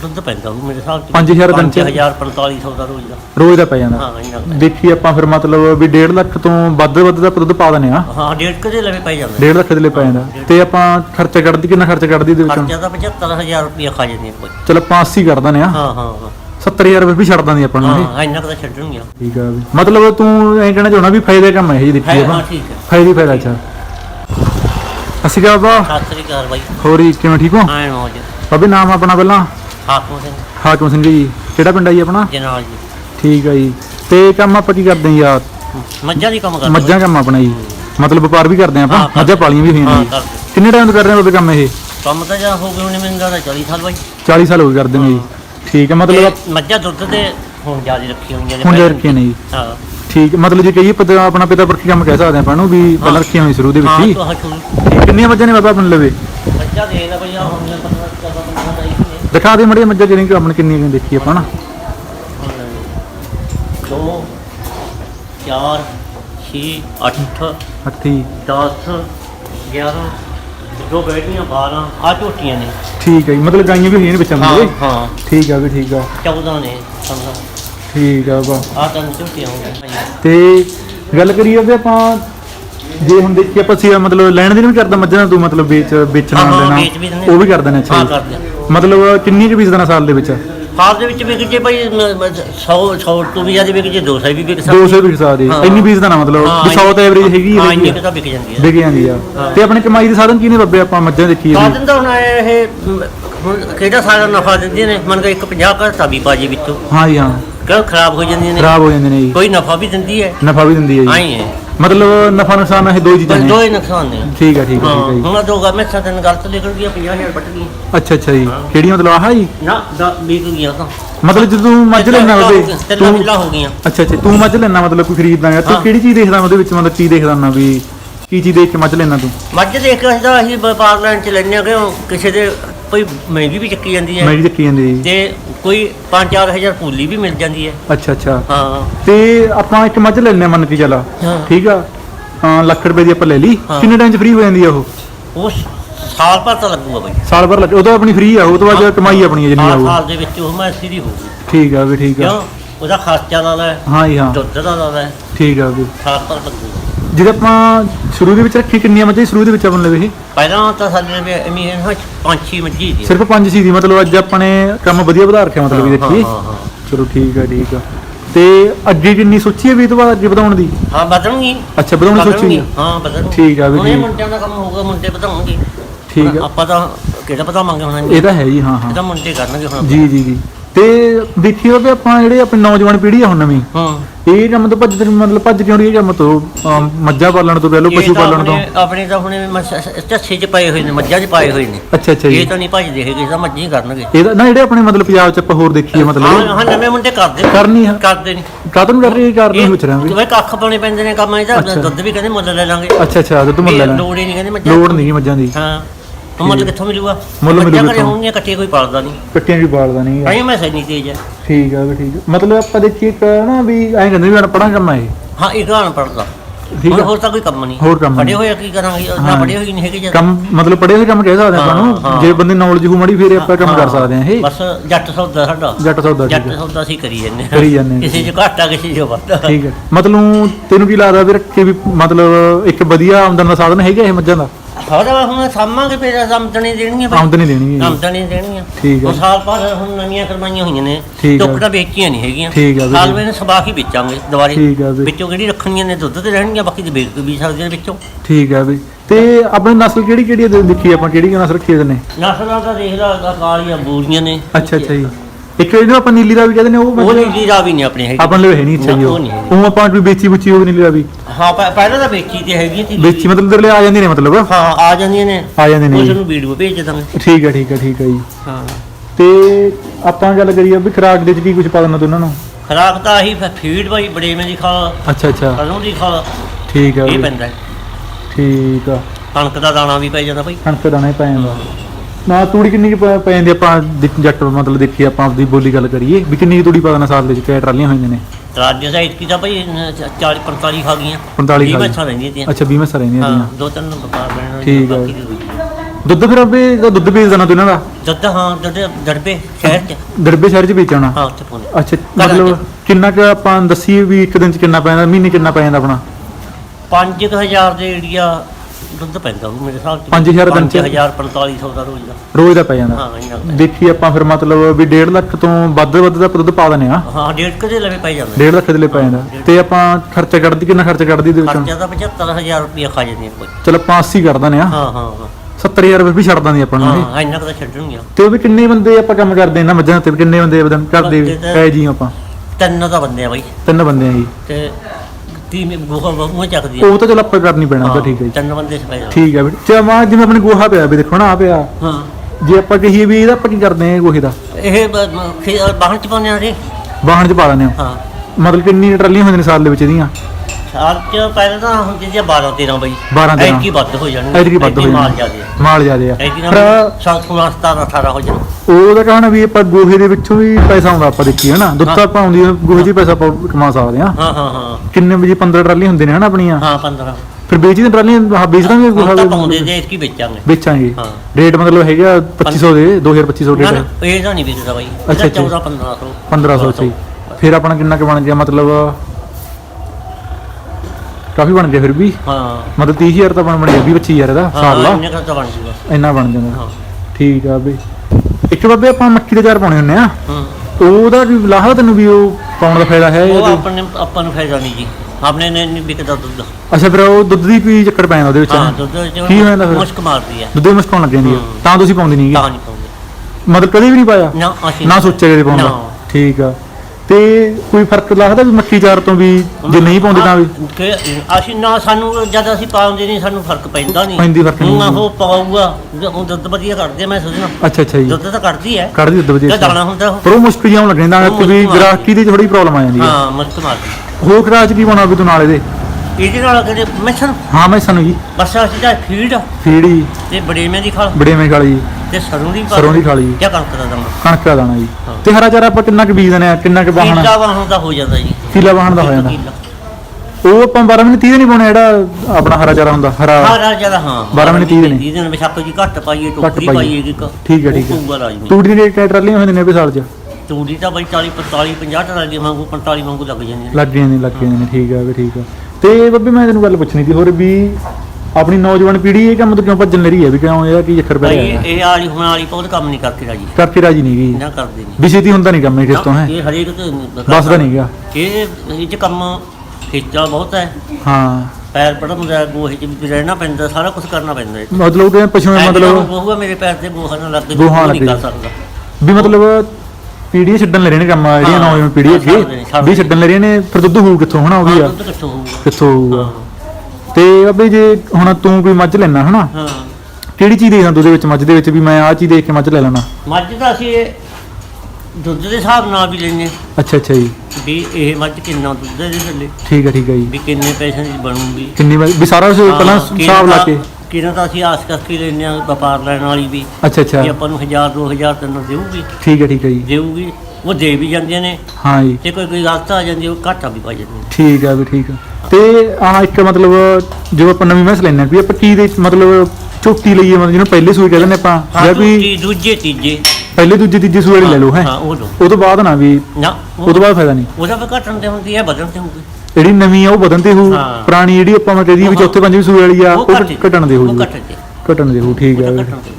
ਦੁੱਧ ਪੈਂਦਾ ਉਹ ਮੇਰੇ ਹਿਸਾਬ ਚ। ਪੰਜ ਹਜ਼ਾਰ ਦਿਨ ਚ? 5000 4500 ਦਾ ਰੋਜ਼ ਦਾ। ਰੋਜ਼ ਦਾ ਪੈ ਜਾਂਦਾ। ਹਾਂ ਇੰਨਾ ਕੁ। ਦੇਖੀ ਆਪਾਂ ਫਿਰ ਮਤਲਬ ਵੀ 1.5 ਲੱਖ ਤੋਂ ਵੱਧ ਵੱਧ ਦਾ ਦੁੱਧ ਪਾ ਦਿੰਦੇ ਆ ਹਾਂ ਡੇਢ ਕਦੇ ਲਵੇ ਪੈ ਜਾਂਦਾ। 1.5 ਲੱਖ ਦੇ ਲਈ ਪੈ ਜਾਂਦਾ। ਤੇ ਆਪਾਂ ਖਰਚਾ ਕੱਢਦੀ ਕਿੰਨਾ ਖਰਚਾ ਕੱਢਦੀ ਦੇ ਵਿੱਚੋਂ? ਖਰਚਾ ਤਾਂ 75000 ਰੁਪਏ ਖਾ ਜਾਂਦੀ ਹੈ ਕੋਈ ਚਲੋ ਆਪਾਂ 80 ਕਰ ਦਿੰਦੇ ਆ ਹਾਂ ਹਾਂ ਹਾਂ। 70000 ਰੁਪਏ ਵੀ ਛੱਡ ਦਿੰਦੀ ਆਪਾਂ ਨੂੰ ਇਹ ਹਾਂ ਇੰਨਾ ਕੁ ਤਾਂ ਛੱਡਣਗੀਆਂ। ਠੀਕ ਆ ਵੀ। ਮਤਲਬ ਤੂੰ ਐਂ ਕਹਿਣਾ ਚਾਹਣਾ ਵੀ ਫਾਇਦੇ ਕੰਮ ਹੈ ਇਹ ਜੀ ਦੇਖੀ ਹੈ ਆਪਾਂ। ਹਾਂ ਠੀਕ ਹੈ ਫਾਇਦੇ ਹੀ ਫਾਇਦਾ ਅੱਛਾ। ਅਸੀਂ ਕਹਾਂ ਬਾਬਾ। ਸਤਿ ਸ੍ਰੀ ਅਕਾਲ ਬਾਈ। ਹੋਰ ਜੀ ਕਿਵੇਂ ਠੀਕ ਹੋ? ਆਏ ਮੌਜ ਬਾਬੇ ਨਾਮ ਆਪਣਾ ਪਹਿਲਾਂ? ਹਾਕਮ ਸਿੰਘ। ਹਾਕਮ ਸਿੰਘ ਜੀ ਕਿਹੜਾ ਪਿੰਡ ਆ ਜੀ ਆਪਣਾ? ਜਨਾਲ ਜੀ। ਠੀਕ ਆ ਜੀ। ਤੇ ਕੰਮ ਆਪਾਂ ਕੀ ਕਰਦੇ ਹਾਂ ਯਾਰ? ਮੱਝਾਂ ਦੀ ਕੰਮ ਕਰਦੇ ਮੱਝਾਂ ਕੰਮ ਆਪਣਾ ਜੀ। ਮਤਲਬ ਵਪਾਰ ਵੀ ਕਰਦੇ ਹਾਂ ਹਾਂ, ਆਪਾਂ। ਮੱਝਾਂ ਪਾਲੀਆਂ ਵੀ ਹੋਈਆਂ ਹਾਂ ਨੇ ਜੀ। ਕਿੰਨੇ ਟਾਈਮ ਤੋਂ ਕਰ ਰਹੇ ਹੋ ਬਾਬੇ ਕੰਮ ਇਹ? ਕੰਮ ਤਾਂ ਜਾਂ ਹੋ ਗਏ ਹੁਣ ਮੈਨੂੰ ਲੱਗਦਾ 40 ਸਾਲ ਬਾਈ। 40 ਸਾਲ ਹੋ ਗਏ ਕਰਦੇ ਨੇ ਜੀ। ਠੀਕ ਹੈ ਮਤਲਬ ਮੱਝਾਂ ਦੁੱਧ ਤੇ ਹੁਣ ਜ਼ਿਆਦਾ ਰੱਖੀਆਂ ਹੋਈਆਂ ਨੇ ਹੁਣ ਜੇ। ਰੱਖੀਆਂ ਨੇ ਜੀ। ਹਾਂ। ਠੀਕ ਮਤਲਬ ਜੇ ਕਹੀਏ ਪਿਤਾ ਆਪਣਾ ਪਿਤਾ ਪਰਖੀ ਕੰਮ ਕਹਿ ਸਕਦੇ ਆਪਾਂ ਨੂੰ ਵੀ ਪਹਿਲਾਂ ਰੱਖੀਆਂ ਹੋਈਆਂ ਸ਼ੁਰੂ ਦੇ ਵਿੱਚ ਹਾਂ ਹੀ ਤੋਂ ਹਸ਼ੂ ਠੀਕ, ਕਿੰਨੀਆਂ ਮੱਝਾਂ ਨੇ ਬਾਬਾ ਆਪਣੇ ਲਵੇ? ਮੱਝਾਂ ਦੇ ਨਾ ਭਈਆ ਹੁਣ ਮੈਂ ਪਤਾ ਕਦੋਂ ਬੰਦਾ ਦਾ ਹੀ ਦਿਖਾ ਦੇ ਮੜੀਆਂ ਮੱਝਾਂ ਜਿਹੜੀਆਂ ਕਿ ਆਪਣੇ ਕਿੰਨੀਆਂ ਕਿੰਨੀਆਂ ਦੇਖੀ ਆਪਾਂ ਨਾ। ਦੋ ਚਾਰ ਛੇ ਅੱਠ ਅੱਠੀ 10 11 ਦੋ ਬੈਠੀਆਂ 12 ਆ ਝੋਟੀਆਂ ਨੇ। ਠੀਕ ਹੈ ਜੀ, ਮਤਲਬ ਗਾਈਆਂ ਵੀ ਹੋਈਆਂ ਨੇ ਵਿੱਚ ਹਾਂ ਆਪਣੇ ਹਾਂ। ਠੀਕ ਆ ਵੀ ਠੀਕ ਆ। 14 ਨੇ 15 ਠੀਕ ਆ ਬਾ। ਆ ਤਾਂ ਝੋਟੀਆਂ ਹੋ ਗਈਆਂ ਤੇ ਗੱਲ ਕਰੀਏ ਵੀ ਆਪਾਂ ਜੇ ਹੁਣ ਦੇਖੀਏ ਆਪਾਂ ਸੀ ਮਤਲਬ ਲੈਣ ਦੀ ਵੀ ਕਰਦਾ ਮੱਝਾਂ ਦਾ ਤੂੰ ਮਤਲਬ ਵੇਚ ਵੇਚਣਾ ਹਾਂ, ਹਾਂ, ਲੈਣਾ ਵੇਚ ਵੀ ਦਿੰਦੇ ਉਹ ਵੀ ਕਰਦੇ ਨੇ ਅੱਛਾ ਹਾਂ ਜੀ। ਮਤਲਬ ਕਿੰਨੀ ਕੁ ਬੀਜਦਾ ਸਾਲ ਦੇ ਵਿੱਚ? ਸਾਲ ਦੇ ਵਿੱਚ ਵਿਕ ਜੇ ਭਾਈ 100 100 ਤੋਂ ਵੀ ਜ਼ਿਆਦਾ ਵਿਕ ਜੇ 200 ਵੀ ਵਿਕ 200 ਵੀ ਸਕਦੀ। ਹਾਂ। ਇੰਨੀ ਨਾ ਮਤਲਬ ਹਾਂ, 100 ਤੇ ਐਵਰੇਜ ਹੈਗੀ ਹਾਂ ਇੰਨੀ। ਕੁ ਤਾਂ ਵਿਕ ਜਾਂਦੀ ਹੈ ਵਿਕ ਜਾਂਦੀ ਆ। ਹਾਂ। ਤੇ ਆਪਣੇ ਕਮਾਈ ਦੇ ਸਾਧਨ ਕੀ ਨੇ ਬੱਬੇ ਆਪਾਂ ਮੱਝਾਂ ਦੇਖੀਏ ਵੀ? ਸਾਧਨ ਤਾਂ ਹੁਣ ਇਹ ਮ, ਹੁਣ ਕਿਹੜਾ ਸਾਰਾ ਨਫਾ ਦਿੰਦੀਆਂ ਨੇ? ਮੰਨ ਕੇ ਇੱਕ 50 ਘਰ ਤਾਂ ਵੀ ਪਾਜੀ ਵਿੱਚੋਂ। ਹਾਂ ਜੀ ਹਾਂ। ਕਿਉਂ ਖਰਾਬ ਹੋ ਜਾਂਦੀਆਂ ਨੇ। ਖਰਾਬ ਹੋ ਜਾਂਦੇ ਨੇ ਜੀ। ਕੋਈ ਨਫਾ ਵੀ ਦਿੰਦੀ ਹੈ। ਨਫਾ ਵੀ ਦਿੰਦੀ ਹੈ ਜੀ। ਆਈ ਹੈ। ਮਤਲਬ ਨਫਾ ਨੁਕਸਾਨ ਇਹ ਦੋ ਹੀ ਚੀਜ਼ਾਂ ਬਸ ਨੇ। ਦੋ ਹੀ ਨੁਕਸਾਨ ਨੇ। ਠੀਕ ਹੈ ਠੀਕ ਹੈ ਠੀਕ ਹੈ ਜੀ। ਹੁਣ ਦੋ ਗਾ ਮੈਂ ਸਦਨ ਗਲਤ ਨਿਕਲ ਗਿਆ 50000 ਵੱਟ ਗਈ ਅੱਛਾ ਅੱਛਾ ਜੀ। ਹਾਂ। ਕਿਹੜੀ ਮਤਲਬ ਆਹ ਜੀ? ਨਾ ਦਾ ਵਿਕ ਗਿਆ ਤਾਂ। ਮਤਲਬ ਜਦੋਂ ਤੂੰ ਮੱਝ ਲੈਣਾ ਬੱਬੇ ਤਿੰਨ ਤੂੰ ਮਿਲਾ ਹੋ ਗਈਆਂ। ਅੱਛਾ ਅੱਛਾ। ਤੂੰ ਮੱਝ ਲੈਣਾ ਮਤਲਬ ਕੋਈ ਖਰੀਦਦਾ ਹੈ ਤੂੰ ਹਾਂ। ਕਿਹੜੀ ਚੀਜ਼ ਦੇਖਦਾ ਉਹਦੇ ਵਿੱਚ? ਮਤਲਬ ਕੀ ਦੇਖਦਾ ਨਾ ਵੀ ਕੀ ਚੀਜ਼ ਦੇਖ ਕੇ ਮੱਝ ਲੈਣਾ ਤੂੰ? ਮੱਝ ਦੇਖ ਕੇ ਅਸੀਂ ਤਾਂ ਅਸੀਂ ਵਪਾਰ ਲੈਣ ਚ ਲੈਣੇ ਕਿ ਕਿਸੇ ਦੇ ਕੋਈ ਮਹਿੰਗੀ ਵੀ ਚੱਕੀ ਜਾਂਦੀ ਮੈਂ ਹੈ। ਜੀ ਚੱਕੀ ਜਾਂਦੀ ਜੀ। ਤੇ ਕੋਈ 5-4000 ਪੂਲੀ ਵੀ ਮਿਲ ਜਾਂਦੀ ਹੈ। ਅੱਛਾ ਅੱਛਾ। ਹਾਂ। ਤੇ ਆਪਾਂ ਇੱਕ ਮੱਝ ਲੈਣੇ ਮੰਨ ਕੇ ਚੱਲਾ ਹਾਂ। ਠੀਕ ਆ? ਹਾਂ, ਲੱਖ ਰੁਪਏ ਦੀ ਆਪਾਂ ਲੈ ਲਈ। ਹਾਂ। ਕਿੰਨੇ ਟਾਈਮ ਚ ਫ੍ਰੀ ਹੋ ਜਾਂਦੀ ਆ ਉਹ? ਉਹ ਸਾਲ ਭਰ ਤਾਂ ਲੱਗੂਗਾ ਬਈ। ਸਾਲ ਭਰ ਲੱਗ ਉਹ ਤਾਂ ਆਪਣੀ ਫ੍ਰੀ ਆ ਉਹ ਤੋਂ ਬਾਅਦ ਕਮਾਈ ਆਪਣੀ ਆ ਜਿੰਨੀ ਹਾਂ ਆਊ ਸਾਲ ਦੇ ਵਿੱਚ ਉਹ ਮੈਂ ਸਿੱਧੀ ਹੋਊਗੀ ਠੀਕ ਆ ਵੀ ਠੀਕ ਆ। ਉਹਦਾ ਖਰਚਾ ਲਾ ਲੈ ਹਾਂ ਜੀ ਹਾਂ। ਦੁੱਧ ਦਾ ਲਾ ਲੈ ਠੀਕ ਆ ਵੀ। ਸਾਲ ਭਰ ਲੱਗੂਗਾ। ਜਿਹੜੇ ਆਪਾਂ ਸ਼ੁਰੂ ਦੇ ਵਿੱਚ ਰੱਖੀ ਕਿੰਨੀਆਂ ਮੱਝਾਂ ਸੀ ਸ਼ੁਰੂ ਦੇ ਵਿੱਚ ਆਪਾਂ ਲਵੇ ਇਹ? ਪਹਿਲਾਂ ਤਾਂ ਸਾਡੇ ਵੀ ਐਵੇਂ ਹਾਂ ਪੰਜ ਛੇ ਮੱਝੀ ਦੀ ਸਿਰਫ ਪੰਜ ਸੀ ਦੀ ਮਤਲਬ ਅੱਜ ਆਪਣੇ ਕੰਮ ਵਧੀਆ ਵਧਾ ਰੱਖਿਆ ਮਤਲਬ ਵੀ ਦੇਖੀਏ। ਹਾਂ ਹਾਂ ਚਲੋ ਠੀਕ ਆ ਠੀਕ ਆ। ਤੇ ਅੱਗੇ ਕਿੰਨੀ ਸੋਚੀ ਹੈ ਵੀ ਇਹ ਤੋਂ ਬਾਅਦ ਅੱਗੇ ਵਧਾਉਣ ਦੀ? ਹਾਂ ਵਧਣਗੀ ਅੱਛਾ ਵਧਾਉਣ ਦੀ ਸੋਚੀ ਵਧਣਗੀ, ਹੈ ਹਾਂ ਵਧਣਗੀ ਠੀਕ ਆ ਵੀ ਇਹ ਠੀਕ। ਮੁੰਡਿਆਂ ਦਾ ਕੰਮ ਹੋਊਗਾ ਮੁੰਡੇ ਵਧਾਉਣਗੇ। ਠੀਕ ਹੁਣ ਆ। ਆਪਾਂ ਤਾਂ ਕਿਹੜਾ ਵਧਾਵਾਂਗੇ ਹੁਣ? ਇਹ ਤਾਂ ਹੈ ਜੀ ਹਾਂ ਹਾਂ। ਇਹ ਤਾਂ ਮੁੰਡੇ ਕਰਨਗੇ ਹੁਣ ਜੀ ਜੀ ਜੀ। ਤੇ ਦੇਖੀਏ ਵੀ ਆਪਾਂ ਜਿਹੜੇ ਆਪਣੀ ਨੌਜਵਾਨ ਪੀੜ੍ਹੀ ਆ ਹੁਣ ਨਵੀਂ ਹਾਂ। ਇਹ ਕੰਮ ਤੋਂ ਭੱਜ ਮਤਲਬ ਭੱਜ ਕਿਉਂ ਰਹੀ ਹੈ ਕੰਮ ਤੋਂ ਅਮ, ਮੱਝਾਂ ਪਾਲਣ ਤੋਂ ਇਹ ਪਸ਼ੂ ਪਾਲਣ ਤੋਂ। ਆਪਣੇ- ਤਾਂ ਹੁਣ ਝੱਛੇ ਚ ਪਏ ਹੋਏ ਨੇ ਮੱਝਾਂ ਚ ਪਾਏ ਹੋਏ ਨੇ। ਅੱਛਾ ਅੱਛਾ ਜੀ। ਇਹ ਤਾਂ ਨਹੀਂ ਭੱਜਦੇ ਹੈਗੇ ਇਹ ਤਾਂ ਮੱਝੀ ਹੀ ਕਰਨਗੇ। ਇਹਦਾ ਨਾ ਜਿਹੜੇ ਆਪਣੇ ਮਤਲਬ ਪੰਜਾਬ ਚ ਆਪਾਂ ਹੋਰ ਦੇਖੀਏ ਹਾਂ ਮਤਲਬ। ਹਾਂ ਨਵੇਂ ਮੁੰਡੇ ਕਰਦੇ ਨੇ। ਕਰਨੀ ਆ। ਕਰਦੇ ਨੇ। ਕਾਹਤੋਂ ਕਰ ਰਹੀ ਹੈ ਕਾਰਨ ਨਹੀਂ ਪੁੱਛ ਰਿਹਾ ਵੀ। ਜਿਵੇਂ ਕੱਖ ਪਾਉਣੇ ਪੈਂਦੇ ਨੇ ਕੰਮ ਇਹਦਾ ਅੱਛਾ। ਦੁੱਧ ਵੀ ਕਹਿੰਦੇ ਮੁੱਲ ਲੈ ਲਾਂਗੇ। ਅੱਛਾ ਅੱਛਾ ਦੁੱਧ ਮੁੱਲ ਵੀ ਲੈਣਾ ਲੋੜ ਹੀ ਨਹੀਂ ਕਹਿੰਦੇ ਮੱਝਾਂ ਲੋੜ ਨਹੀਂ ਮੱਝਾਂ ਦੀ। ਹਾਂ। ਉਹ ਮੁੱਲ ਕਿੱਥੋਂ ਮਿਲੂਗਾ? ਮੁੱਲ ਮਿਲੂ ਮੱਝਾਂ ਘਰੇ ਕਿੱਥੋਂ? ਹੋਣਗੀਆਂ ਇਕੱਠੇ ਕੋਈ ਪਾਲਦਾ ਨਹੀਂ। ਕੱਟੀਆਂ ਵੀ ਪਾਲਦਾ ਨਹੀਂ ਤਾਂ ਹੀ ਮੈਂ ਸੈਨੀ ਤੇਜ ਹੈ। ਠੀਕ ਆ ਵੀ ਠੀਕ ਆ। ਮਤਲਬ ਆਪਾਂ ਦੇਖੀਏ ਇੱਕ ਨਾ ਵੀ ਐਂ ਕਹਿੰਦੇ ਵੀ ਅਨਪੜ੍ਹਾਂ ਕੰਮ ਆ ਇਹ। ਹਾਂ ਇਹ ਗਾਣ ਪੜਦਾ ਠੀਕ ਆ। ਹੋਰ ਤਾਂ ਕੋਈ ਕੰਮ ਨਹੀਂ। ਹੋਰ ਕੰਮ ਪੜੇ ਨਹੀਂ। ਹੋਏ ਆ ਕੀ ਕਰਾਂਗੇ? ਨਾ ਹਾਂ। ਪੜੇ ਹੋਏ ਨਹੀਂ ਹੈਗੇ ਜਦ। ਕੰਮ ਮਤਲਬ ਪੜ੍ਹੇ ਹੋਏ ਕੰਮ ਕਹਿ ਸਕਦੇ ਆਪਾਂ ਹਾਂ, ਨੂੰ। ਹਾਂ। ਜੇ ਬੰਦੇ ਨੌਲੇਜ ਹੋ ਮੜੀ ਫਿਰ ਆਪਾਂ ਕੰਮ ਕਰ ਸਕਦੇ ਹਾਂ ਇਹ। ਬਸ ਜੱਟ ਸੌਦਾ ਸਾਡਾ। ਜੱਟ ਸੌਦਾ ਠੀਕ ਜੱਟ ਆ ਸੌਦਾ ਅਸੀਂ ਕਰੀ ਜੰਨੇ ਕਰੀ ਜਾਂਦੇ ਹਾਂ। ਕਿਸੇ ਚ ਘਾਟਾ ਕਿਸੇ ਚ ਵਾਧਾ ਠੀਕ ਹੈ ਮਤਲਬ ਤੈਨੂੰ ਕੀ ਲੱਗਦਾ ਵੀ ਰੱਖੇ ਵੀ ਮਤਲਬ ਇੱਕ ਵਧੀਆ ਆਮਦਨ ਦਾ ਸਾਧਨ ਹੈਗਾ ਇਹ ਮੱਝਾਂ ਦਾ? ਹੋਰ ਹੁਣ ਸਾਮਾਂਗੇ ਫਿਰ ਆਮਦਨੀ ਦੇਣੀ ਹੈ ਆਮਦਨੀ ਦੇਣੀ ਹੈ। ਆਮਦਨੀ ਦੇਣੀ ਹੈ। ਠੀਕ ਹੈ। ਸਾਲ ਬਾਅਦ ਹੁਣ ਨਵੀਆਂ ਕਰਵਾਈਆਂ ਹੋਈਆਂ ਨੇ। ਹੈ। ਟੋਕੜਾ ਵੇਚੀਆਂ ਨਹੀਂ ਹੈਗੀਆਂ। ਠੀਕ ਹੈ ਵੀਰੇ। ਸਾਲ ਵੇਲੇ ਸਬਾਹ ਹੀ ਵੇਚਾਂਗੇ ਦੁਬਾਰੇ। ਵੀਰੇ। ਵਿੱਚੋਂ ਕਿਹੜੀ ਰੱਖਣੀਆਂ ਨੇ? ਦੁੱਧ ਤੇ ਰਹਿਣਗੀਆਂ ਬਾਕੀ ਤੇ ਵੇਚ ਵੀ ਸਕਦੇ ਨੇ ਵਿੱਚੋਂ। ਠੀਕ ਹੈ ਬਈ ਤੇ ਆਪਣੀ ਨਸਲ ਕਿਹੜੀ ਕਿਹੜੀ ਦੇਖੀ ਆਪਾਂ ਕਿਹੜੀ ਨਸਲ ਰੱਖੀ ਨੇ? ਨਸਲਾਂ ਤਾਂ ਦੇਖ ਲਾ ਕਾਲੀਆਂ ਬੂਰੀਆਂ ਨੇ। ਅੱਛਾ ਅੱਛਾ ਜੀ। ਇੱਕ ਇਹਨੂੰ ਆਪਾਂ ਨੀਲੀ ਦਾ ਵੀ ਕਹਿੰਦੇ ਨੇ ਉਹ ਉਹ ਮਤਲਬ ਨੀਲੀ ਰਾਹ ਵੀ ਨਹੀਂ ਆਪਣੇ ਹੈਗੀ। ਆਪਾਂ ਲਈ ਹੈ ਨਹੀਂ ਨਾ, ਉਹ। ਉਹ ਨਹੀਂ ਹੈਗੀ। ਉਹ ਆਪਾਂ ਕੋਈ ਵੇਚੀ ਬੁੱਚੀ ਹੋ ਨੀਲੀ ਦਾ ਵੀ ਹਾਂ ਪ- ਪਹਿਲਾਂ ਤਾਂ ਵੇਚੀ ਤੇ ਹੈਗੀ ਸੀ ਵੇਚੀ ਮਤਲਬ ਇਧਰਲੇ ਆ ਜਾਂਦੇ ਨੇ ਮਤਲਬ? ਹਾਂ ਆ ਜਾਂਦੀਆਂ ਨੇ। ਆ ਜਾਂਦੇ ਨੇ ਉਸ ਜੀ। ਨੂੰ ਵੀਡੀਓ ਭੇਜ ਦਾਂਗੇ। ਠੀਕ ਹੈ ਠੀਕ ਹੈ ਠੀਕ ਹੈ ਜੀ। ਹਾਂ। ਤੇ ਆਪਾਂ ਗੱਲ ਕਰੀਏ ਵੀ ਖਰਾਕ ਦੇ ਚ ਕੀ ਕੁਝ ਪਾ ਦੇਣਾ ਨੂੰ? ਖਰਾਕ ਤਾਂ ਆਹੀ ਫਿਰ ਫੀਡ ਬਾਈ ਬੜੇਵੇਂ ਦੀ ਖਾ ਅੱਛਾ ਅੱਛਾ। ਸਰੋਂ ਦੀ ਖਾ ਠੀਕ ਹੈ ਇਹ ਬਈ, ਪੈਂਦਾ। ਹੈ। ਠੀਕ ਆ। ਕਣਕ ਦਾ ਦਾਣਾ ਵੀ ਪੈ ਜਾਂਦਾ ਬਾਈ। ਕਣਕ ਦਾਣਾ ਹੀ ਪੈ ਜਾਂਦਾ। ਨਾ ਤੂੜੀ ਕਿੰਨੀ ਕੁ ਪੈ- ਪੈ ਜਾਂਦੀ ਆਪਾਂ ਜੱਟ ਮਤਲਬ ਦੇਖੀ ਆਪਾਂ ਆਪਦੀ ਬੋਲੀ ਗੱਲ ਕਰੀਏ ਵੀ ਕਿੰਨੀ ਕੁ ਤੂੜੀ ਪਾ ਦੇਣਾ ਸਾਲ ਦੇ ਚ ਕਿਹ ਟਰਾਲੀਆਂ ਹੋਈਆਂ ਨੇ? ਰਾਜੇ ਦਾ ਇਤਕੀ ਤਾਂ ਭਾਈ 40 45 ਖਾ ਗਈਆਂ। 45 ਵੀਹ ਖਾ ਗਈਆਂ। ਮੱਛਾਂ ਰਹਿੰਦੀਆਂ ਤੀਆਂ। ਅੱਛਾ 20 ਮਸਾਂ ਰਹਿੰਦੀਆਂ ਹਾਂ ਦੋ ਤਿੰਨ ਵਪਾਰ ਲੈਣਾ ਠੀਕ ਹੈ। ਦੁੱਧ ਫਿਰ ਆਪੇ ਇਹਦਾ ਦੁੱਧ ਵੇਚ ਦੇਣਾ ਤੂੰ ਇਹਨਾਂ ਦਾ? ਦੁੱਧ ਹਾਂ ਦੁੱਧ ਦੜਬੇ ਸ਼ਹਿਰ ਚ। ਦਰਬੇ ਸ਼ਹਿਰ ਚ ਵੇਚਣਾ ਹਾਂ ਉੱਥੇ ਪਾਉਂਦੇ ਅੱਛਾ ਮਤਲਬ। ਕਿੰਨਾ ਕੁ ਆਪਾਂ ਦੱਸੀਏ ਵੀ ਇੱਕ ਦਿਨ ਚ ਕਿੰਨਾ ਪੈ ਜਾਂਦਾ ਮਹੀਨੇ ਕਿੰਨਾ ਪੈ ਜਾਂਦਾ ਆਪਣਾ? 5000 ਦੇ ਏਰੀਆ ਦੁੱਧ ਪੈਂਦਾ ਉਹ ਮੇਰੇ ਹਿਸਾਬ ਚ। ਪੰਜ ਹਜ਼ਾਰ ਦਿਨ ਚ? 5000 4500 ਦਾ ਰੋਜ਼ ਦਾ। ਰੋਜ਼ ਦਾ ਪੈ ਜਾਂਦਾ। ਹਾਂ ਇੰਨਾ ਕੁ। ਦੇਖੀ ਆਪਾਂ ਫਿਰ ਮਤਲਬ ਵੀ 1.5 ਲੱਖ ਤੋਂ ਵੱਧ ਵੱਧ ਦਾ ਦੁੱਧ ਪਾ ਦਿੰਦੇ ਆ ਹਾਂ ਡੇਢ ਕਦੇ ਲਵੇ ਪੈ ਜਾਂਦਾ। 1.5 ਲੱਖ ਦੇ ਲਈ ਪੈ ਜਾਂਦਾ। ਤੇ ਆਪਾਂ ਖਰਚਾ ਕੱਢਦੀ ਕਿੰਨਾ ਖਰਚਾ ਕੱਢਦੀ ਦੇ ਵਿੱਚੋਂ? ਖਰਚਾ ਤਾਂ 75000 ਰੁਪਏ ਖਾ ਜਾਂਦੀ ਕੋਈ ਚਲੋ ਆਪਾਂ 80 ਕਰ ਦਿੰਦੇ ਆ ਹਾਂ ਹਾਂ ਹਾਂ। 70000 ਰੁਪਏ ਵੀ ਛੱਡ ਦਿੰਦੀ ਆਪਾਂ ਨੂੰ ਇਹ। ਹਾਂ ਇੰਨਾ ਕੁ ਤਾਂ ਛੱਡਣਗੀਆਂ। ਤੇ ਉਹ ਵੀ ਕਿੰਨੇ ਬੰਦੇ ਆਪਾਂ ਕੰਮ ਕਰਦੇ ਇਹਨਾਂ ਮੱਝਾਂ ਤੇ ਵੀ ਕਿੰਨੇ ਬੰਦੇ ਕਰਦੇ ਬੰਦੇ ਤਾਂ- ਐ ਜੀ ਆਪਾਂ? ਤਿੰਨ ਤਾਂ ਬੰਦੇ ਆ ਬਾਈ। ਤਿੰਨ ਬੰਦੇ ਆ ਜੀ। ਤੇ ਟੀਮ ਗੋਹਾ ਮੂੰਹ ਚੱਕਦੀ ਆ। ਉਹ ਤਾਂ ਚਲੋ ਆਪਾਂ ਕਰਨੀ ਪੈਣਾ ਤਾਂ ਠੀਕ ਹੈ ਜੀ। ਤਿੰਨ ਬੰਦੇ ਸਪਾਈ ਠੀਕ ਹੈ ਵੀ ਚਾ ਮਾ ਜਿਵੇਂ ਆਪਣੇ ਗੋਹਾ ਪਿਆ ਵੀ ਦੇਖੋ ਨਾ ਆ ਪਿਆ। ਹਾਂ। ਜੇ ਆਪਾਂ ਕਹੀਏ ਵੀ ਇਹਦਾ ਆਪਾਂ ਕੀ ਕਰਦੇ ਆ ਗੋਹੇ ਦਾ? ਇਹ ਬ- ਮ- ਖੇ- ਬਾਹਰ ਚ ਪਾਉਂਦੇ ਆ ਜੀ। ਵਾਹਣ ਚ ਪਾ ਆ ਹਾਂ। ਮਤਲਬ ਕਿੰਨੀ ਟਰਾਲੀਆਂ ਹੁੰਦੀਆਂ ਨੇ ਸਾਲ ਦੇ ਵਿੱਚ ਇਹਦੀਆਂ। ਸਾਲ ਚ ਪਹਿਲਾਂ ਤਾਂ ਹੁੰਦੀ ਸੀ 12 13 ਬਾਈ। 12 13 ਐਤਕੀ ਵੱਧ ਹੋ ਜਾਣੀ ਐਤਕੀ ਵੱਧ ਹੋ ਮਾਲ ਜਾਣੀ। ਜਾਂਦੇ ਆ। ਮਾਲ ਜਿਆਦੇ ਆ। ਐਤਕੀ ਪਰ ਨਾਲ 16 17 18 ਹੋ ਜਾਣਾ। ਉਹਦਾ ਕਹਣਾ ਵੀ ਆਪਾਂ ਗੋਹੇ ਦੇ ਵਿੱਚੋਂ ਵੀ ਪੈਸਾ ਆਉਂਦਾ ਆਪਾਂ ਦੇਖੀਏ ਹਨਾ? ਦੁੱਧ ਤਾਂ ਆਪਾਂ ਆਉਂਦੀ ਆ, ਗੋਹੇ 'ਚ ਹੀ ਪੈਸਾ ਆਪਾਂ ਕਮਾ ਸਕਦੇ ਆ ਹਾਂ ਹਾਂ ਹਾਂ। ਕਿੰਨੇ ਵਜੇ 15 ਟਰਾਲੀਆਂ ਹੁੰਦੀਆਂ ਨੇ ਹਨਾ ਆਪਣੀਆਂ? ਹਾਂ 15 ਫਿਰ ਵੇਚਦੇ ਟਰਾਲੀਆਂ ਵੇਚ ਦਾਂਗੇ? ਪਾਉਂਦੇ ਜੇ ਵੇਚਾਂਗੇ। ਵੇਚਾਂਗੇ। ਹਾਂ। ਰੇਟ ਮਤਲਬ ਹੈਗਾ 2500 ਦੇ 2250 ਨਾ ਰੇਟ ਨਾ ਇਹ ਤਾਂ ਨਹੀਂ ਵਿਕਦਾ ਬਾਈ। ਅੱਛਾ, ਇਹਦਾ ਅੱਛਾ। 14 1500 1500 ਚ ਹੀ। ਫਿਰ ਆਪਣਾ ਕਿੰਨਾ ਕੁ ਬਣ ਗਿਆ ਮਤਲਬ ਕਾਫੀ ਬਣ ਗਿਆ ਫਿਰ ਵੀ। ਹਾਂ। ਮਤਲਬ 30000 ਤਾਂ ਬਣ ਬਣ ਗਿਆ 20 25000 ਦਾ ਸਾਲ ਦਾ ਇੰਨੇ ਤਾਂ ਬਣ ਜੂਗਾ। ਇੰਨਾ ਬਣ ਜਾਂਦਾ। ਹਾਂ। ਠੀਕ ਆ ਬਈ। ਇੱਕ ਬਾਬੇ ਆਪਾਂ ਮੱਕੀ ਦੇ ਚਾਰ ਪਾਉਣੇ ਹੁੰਨੇ ਆ। ਹਾਂ। ਉਹਦਾ ਵੀ ਲਾਹਾ ਤੈਨੂੰ ਵੀ ਉਹ ਪਾਉਣ ਦਾ ਫਾਇਦਾ ਹੈ ਉਹ ਆਪਣੇ ਆਪਾਂ ਨੂੰ ਫਾਇਦਾ ਨਹੀਂ ਜੀ। ਆਪਣੇ ਨੇ ਨਹੀਂ ਵਿਕਦਾ ਦੁੱਧ। ਅੱਛਾ ਫਿਰ ਉਹ ਦੁੱਧ ਦੀ ਕੀ ਚੱਕਰ ਪੈਂਦਾ ਉਹਦੇ ਵਿੱਚ। ਹਾਂ ਦੁੱਧ ਕੀ ਹੋ ਜਾਂਦਾ ਫਿਰ? ਮੁਸ਼ਕ ਮਾਰਦੀ ਹੈ। ਦੁੱਧ ਦੀ ਮੁਸਕਾਉਣ ਲੱਗ ਜਾਂਦੀ ਹਮ। ਤਾਂ ਤੁਸੀਂ ਪਾਉਂਦੀ ਨਹੀਂ ਤਾਂ ਨਹੀਂ ਪਾਉਂਦੇ। ਮਤਲਬ ਕਦੇ ਵੀ ਨਹੀਂ ਪਾਇਆ? ਨਾ ਅਸੀਂ ਨਾ ਸੋਚਿਆ ਕਦੇ ਪਾਉਣ ਦਾ? ਨਾ। ਠੀਕ ਆ। ਤੇ ਕੋਈ ਫ਼ਰਕ ਲੱਗਦਾ ਵੀ ਮੱਕੀ ਚਾਰ ਤੋਂ ਵੀ ਜੇ ਨਹੀਂ ਪਾਉਂਦੇ ਤਾਂ ਵੀ? ਕਿ ਅਸੀਂ ਨਾ ਸਾਨੂੰ ਜਦ ਅਸੀਂ ਪਾਉਂਦੇ ਨਹੀਂ ਸਾਨੂੰ ਫ਼ਰਕ ਪੈਂਦਾ ਨਹੀਂ। ਪੈਂਦੀ ਫ਼ਰਕ ਨਹੀਂ। ਹੁਣ ਉਹ ਪਾਊਗਾ ਉਹ ਦੁੱਧ ਵਧੀਆ ਕੱਢਦੇ ਮੈਂ ਸੋਚਣਾ ਅੱਛਾ ਅੱਛਾ ਜੀ। ਦੁੱਧ ਤਾਂ ਕੱਢਦੀ ਹੈ। ਕੱਢਦੀ ਦੁੱਧ ਵਧੀਆ ਜਿਹੜਾ ਦਾਣਾ ਹੁੰਦਾ ਉਹ। ਪਰ ਉਹ ਮੁਸ਼ਕਿਲ ਜਿਹਾ ਹੋਣ ਲੱਗ ਜਾਂਦਾ ਉਹ ਕਿ ਵੀ ਗ੍ਰਾਹਕੀ ਦੀ ਥੋੜੀ ਪ੍ਰੋਬਲਮ ਆ ਜਾਂਦੀ ਹੈ। ਹਾਂ ਮੁਸ਼ਕ ਮਾਰਦੀ ਹੋਰ ਖਰਾਚ ਕੀ ਵੀ ਤੂੰ ਨਾਲ ਇਹਦੇ? ਇਹਦੇ ਨਾਲ ਕਿਹੜੇ ਮੈਸਨ ਹਾਂ ਮੈਂ ਸਾਨੂੰ ਜੀ। ਬਸ ਅਸੀਂ ਤਾਂ ਫੀਡ ਫੀੜੀ ਤੇ ਬੜੇਵੇਂ ਦੀ ਖਾਲ। ਬੜੇ ਮੇ ਖਾਲੀ ਤੇ ਸਰੋਂ ਦੀ ਸਰੋਂ ਦੀ ਖਾਲੀ ਜਾਂ। ਕਣਕ ਦਾ ਦਾਣਾ? ਕਣਕ ਦਾ ਦਾਣਾ ਜੀ। ਤੇ ਹਰਾ ਚਾਰਾ ਆਪਾਂ ਕਿੰਨਾ ਕੁ ਬੀਜ ਦਿੰਦੇ ਆ ਕਿੰਨਾ ਕੁ ਵਾਹਣਾ? ਕੀਲਾ ਵਾਹਣ ਦਾ ਹੋ ਜਾਂਦਾ ਜੀ। ਕਿਲਾ ਵਾਹਣ ਦਾ ਹੋ ਜਾਂਦਾ। ਉਹ ਆਪਾਂ 12 ਮਹੀਨੇ 30 ਨਹੀਂ ਪਾਉਣਾ ਜਿਹੜਾ ਆਪਣਾ ਹਰਾ ਚਾਰਾ ਹੁੰਦਾ ਹਰਾ। ਹਾਂ ਰਾਜ ਦਾ ਹਾਂ। ਬਾਰਾਂ ਮਹੀਨੇ ਤੀਹ ਦਿਨ। ਇਹਦੇ ਨਾਲ ਵਿਸ਼ਾਖ ਜੀ ਘੱਟ ਪਾਈਏ ਟੋਕਰੀ ਪਾਈਏ। ਇੱਕ। ਠੀਕ ਹੈ, ਠੀਕ ਹੈ। ਤੂੜੀ ਦੇ ਟਰਾਲੀਆਂ ਹੁੰਦੀਆਂ ਨੇ ਵੀ ਸਾਲ ਚ? ਤੂੜੀ ਤਾਂ ਬਈ 40 45 50 ਟਰਾਂ ਦੀ ਵਾਂਗੂ 45 ਵਾਂਗੂ ਲੱਗ ਜਾਂਦੀਆਂ ਨੇ। ਲੱਗ ਜਾਂਦੇ ਲੱਗ ਜਾਂਦੇ ਠੀਕ ਆ ਵੀ ਠੀਕ ਆ ਤੇ ਬੱਬੀ ਮੈਂ ਤੈਨੂੰ ਗੱਲ ਪੁੱਛਣੀ ਸੀ ਹੋਰ ਵੀ ਆਪਣੀ ਨੌਜਵਾਨ ਪੀੜ੍ਹੀ ਇਹ ਕੰਮ ਤੋਂ ਕਿਉਂ ਭੱਜਣ ਰਹੀ ਹੈ? ਵੀ ਕਿਉਂ ਇਹਦਾ ਕੀ ਚੱਕਰ ਪੈ ਭਾਈ ਰਿਹਾ ਇਹ ਆਲੀ ਹੁਣ ਵਾਲੀ ਬਹੁਤ ਕੰਮ ਨਹੀਂ ਕਰਕੇ ਰਾਜੀ। ਕਰਕੇ ਰਾਜੀ ਨਹੀਂ ਗਈ। ਨਾ ਕਰਦੇ ਨਹੀਂ। ਵੀ ਛੇਤੀ ਹੁੰਦਾ ਨਹੀਂ ਕੰਮ ਇਹ ਕਿਸ ਤੋਂ ਹੈ? ਇਹ ਹਰੇਕ ਤੇ ਬਸਦਾ ਨਹੀਂ ਗਿਆ ਇਹ ਇਹ ਚ ਕੰਮ ਖੇਚਾ ਬਹੁਤ ਹੈ। ਹਾਂ। ਪੈਰ ਪੜਨ ਦਾ ਗੋਹੇ ਚ ਵੀ ਰਹਿਣਾ ਪੈਂਦਾ ਸਾਰਾ ਕੁਝ ਕਰਨਾ ਪੈਂਦਾ ਇਹ ਮਤਲਬ ਕਿ ਪਸ਼ੂਆਂ ਮਤਲਬ ਗੋਹਾ ਮੇਰੇ ਪੈਰ ਤੇ ਗੋਹਾ ਨਾ ਲੱਗ ਗੋਹਾ ਨਹੀਂ ਕਰ। ਸਕਦਾ। ਵੀ ਮਤਲਬ ਪੀੜ੍ਹੀ ਛੱਡਣ ਲੈ ਰਹੇ ਨੇ ਕੰਮ ਆ ਜਿਹੜੀਆਂ ਹਾਂ, ਨੌਜਵਾਨ ਪੀੜ੍ਹੀ ਹਾਂ, ਛੱਡ ਅੱਗੇ ਦੇ, ਛੱਡ ਵੀ ਦੇ। ਛੱਡਣ ਲੈ ਰਹੇ ਨੇ ਫਿਰ ਦੁੱਧ ਹੋਊ ਕਿੱਥੋਂ ਹਨਾ ਉਹ ਵੀ ਆ। ਦੁੱਧ ਕਿੱਥੋਂ ਹੋਊਗਾ। ਕਿੱਥੋਂ ਹੋਊਗਾ। ਹਾਂ। ਤੇ ਬੱਬੀ ਜੇ ਹੁਣ ਤੂੰ ਕੋਈ ਮੱਝ ਲੈਣਾ ਹਨਾ ਹਾਂ। ਕਿਹੜੀ ਚੀਜ਼ ਦੇਖਦਾ ਤੂੰ ਉਹਦੇ ਵਿੱਚ ਮੱਝ ਦੇ ਵਿੱਚ ਵੀ ਮੈਂ ਆਹ ਚੀਜ਼ ਦੇਖ ਕੇ ਮੱਝ ਲੈ ਲੈਣਾ ਮੱਝ ਦਾ ਅਸੀਂ ਇਹ ਦੁੱਧ ਦੇ ਹਿਸਾਬ ਨਾਲ ਵੀ ਲੈਨੇ ਅੱਛਾ ਅੱਛਾ ਜੀ। ਵੀ ਇਹ ਮੱਝ ਕਿੰਨਾ ਦੁੱਧ ਦੇ ਥੱਲੇ? ਠੀਕ ਹੈ ਠੀਕ ਹੈ ਜੀ। ਵੀ ਕਿੰਨੇ ਪੈਸੇ ਦੀ ਬਣੂਗੀ? ਕਿੰਨੀ ਵਾਰ ਵੀ ਸਾਰਾ ਕੁਛ ਪਹਿਲਾਂ ਹਿਸਾਬ ਲਾ ਕੇ। ਕਿਰਨ ਤਾਂ ਅਸੀਂ ਆਸ ਕਰਕੇ ਲੈਨੇ ਆ ਵਪਾਰ ਲੈਣ ਵਾਲੀ ਵੀ। ਅੱਛਾ ਅੱਛਾ। ਵੀ ਆਪਾਂ ਨੂੰ 1000 2000 ਤੈਨੂੰ ਦੇਊਗੀ। ਠੀਕ ਹੈ ਠੀਕ ਹੈ ਜੀ। ਦੇਊਗੀ। ਉਹ ਦੇ ਵੀ ਜਾਂਦੀਆਂ ਨੇ। ਹਾਂ ਜੀ। ਤੇ ਕੋਈ ਕੋਈ ਗਲਤ ਆ ਜਾਂਦੀ ਉਹ ਘਾਟਾ ਵੀ ਪਾ ਜਾਂਦੀ ਠੀਕ ਹੈ ਵੀ ਠੀਕ ਹੈ। ਤੇ ਆਹ ਇੱਕ ਮਤਲਬ ਜੋ ਆਪਾਂ ਨਵੀਂ ਮੈਸ ਲੈਣਾ ਵੀ ਆਪਾਂ ਕੀ ਦੇ ਮਤਲਬ ਝੋਟੀ ਲਈਏ ਮਤਲਬ ਜਿਹਨੂੰ ਪਹਿਲੇ ਸੂਈ ਕਹਿੰਦੇ ਆਪਾਂ ਜਾਂ ਕੋਈ ਦੂਜੀ ਤੀਜੇ। ਪਹਿਲੇ ਦੂਜੇ ਤੀਜੇ ਸੂਈ ਵਾਲੀ ਲੈ ਲਓ ਹੈ। ਹਾਂ ਉਹ ਤੋਂ ਬਾਅਦ ਨਾ ਵੀ ਨਾ ਉਹ ਤੋਂ ਬਾਅਦ ਫਾਇਦਾ ਨਹੀਂ। ਉਹਦਾ ਵੀ ਘਟਣ ਤੇ ਹੁੰਦੀ ਹੈ ਵਧਣ ਤੇ ਹੁੰਦੀ ਜਿਹੜੀ ਨਵੀਂ ਆ ਉਹ ਵਧਣ ਤੇ ਹੋਊ। ਹਾਂ। ਪੁਰਾਣੀ ਜਿਹੜੀ ਆਪਾਂ ਮੈਂ ਕਹਦੀ ਵੀ ਉਹ ਚੌਥੇ ਪੰਜਵੇਂ ਸੂਈ ਵਾਲੀ ਆ ਉਹ ਘੱਟ- ਘਟਣ ਦੇ ਹੋਊ ਉਹ ਘਟ ਜੇ ਘਟਣ ਦੇ ਹੋ ਠੀਕ ਹੈ ਘਟਣ ਦੇ।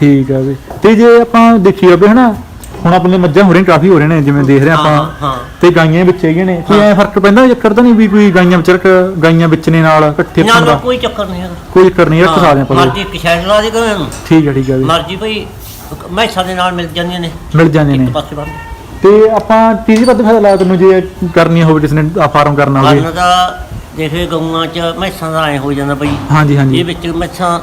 ਠੀਕ ਹੈ ਵੀ ਤੇ ਜੇ ਆਪਾਂ ਦੇਖੀਏ ਵੀ ਹਨਾ ਹੁਣ ਆਪਣੇ ਮੱਝਾਂ ਹੋ ਰਹੀਆਂ ਕਾਫੀ ਹੋ ਰਹੇ ਨੇ ਜਿਵੇਂ ਦੇਖ ਰਹੇ ਹਾਂ, ਆਪਾਂ ਹਾਂ। ਤੇ ਗਾਈਆਂ ਵਿੱਚ ਹੈਗੀਆਂ ਨੇ। ਕੋਈ ਐ ਫ਼ਰਕ ਪੈਂਦਾ ਚੱਕਰ ਤਾਂ ਨਹੀਂ ਵੀ ਕੋਈ ਗਾਈਆਂ ਵਿੱਚ ਰੱਖ ਗਾਈਆਂ ਵਿੱਚ ਨੇ ਨਾਲ ਇਕੱਠੇ ਨਾ ਨਾ ਕੋਈ ਚੱਕਰ ਨਹੀਂ ਹੈਗਾ। ਕੋਈ ਚੱਕਰ ਨਹੀਂ ਰੱਖ ਸਕਦੇ ਆਪਾਂ। ਮਰਜ਼ੀ ਇੱਕ ਸ਼ਾਇਦ ਲਾ ਦੇ ਕੋਈ ਠੀਕ ਹੈ ਠੀਕ ਹੈ ਵੀ ਮਰਜ਼ੀ ਭਈ ਮੈਸਾਂ ਦੇ ਨਾਲ ਮਿਲ ਜਾਂਦੀਆਂ ਨੇ। ਮਿਲ ਜਾਂਦੇ ਨੇ। ਇੱਕ ਪਾਸੇ ਬੰਦ ਤੇ ਆਪਾਂ ਚੀਜ਼ ਵੱਧ ਫਾਇਦਾ ਲੱਗਦਾ ਤੈਨੂੰ ਜੇ ਕਰਨੀ ਹੋਵੇ ਜਿਸ ਨੇ ਆ ਫਾਰਮ ਕਰਨਾ ਹੋਵੇ। ਕਰਨ ਦਾ ਦੇਖੇ ਗਊਆਂ ਚ ਮੈਸਾਂ ਦਾ ਐ ਹੋ ਜਾਂਦਾ ਬਈ। ਹਾਂਜੀ ਹਾਂਜੀ। ਇਹ ਵਿੱਚ ਮੈਸਾਂ